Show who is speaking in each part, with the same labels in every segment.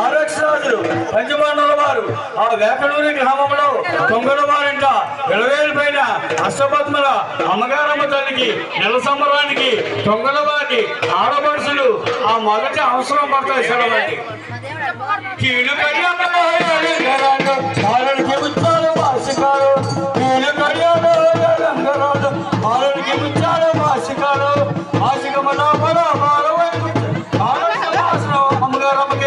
Speaker 1: ఆరక్షరాజులు పంచమాండల వారు ఆ వేకడూరి గ్రామంలో తొంగల వారింట విలవేలిపైన అష్టపద్మల అమ్మగారమ్మ తల్లికి నెల సంబరానికి తొంగల వారిని ఆడపడుసులు ఆ మొదటి అవసరం పడతాయి అమ్మగారమ్మకి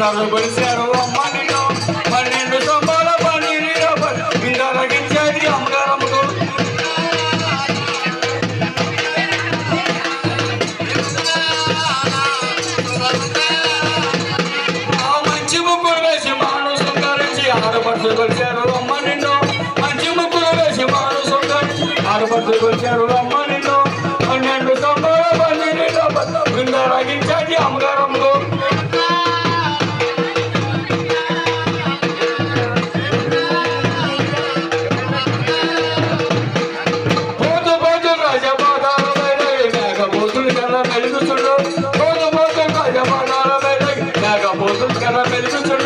Speaker 1: నన్ను కొలిసారు అమ్మ నేను. పన్నెండు సంబాల పన్నీరు ఇంకా తగ్గించేది అమ్మగారమ్మకు మంచి ముగ్గురు వేసి మానసు ఆడపడుతూ కొలిసారు ముందు కదా పెరుగుతుంది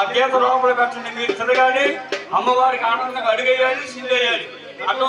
Speaker 1: ఆ గీత లోపల పెట్టండి మీరు తిరగాలి అమ్మవారికి ఆనందంగా అడుగేయాలి సింధేయాలి అట్లా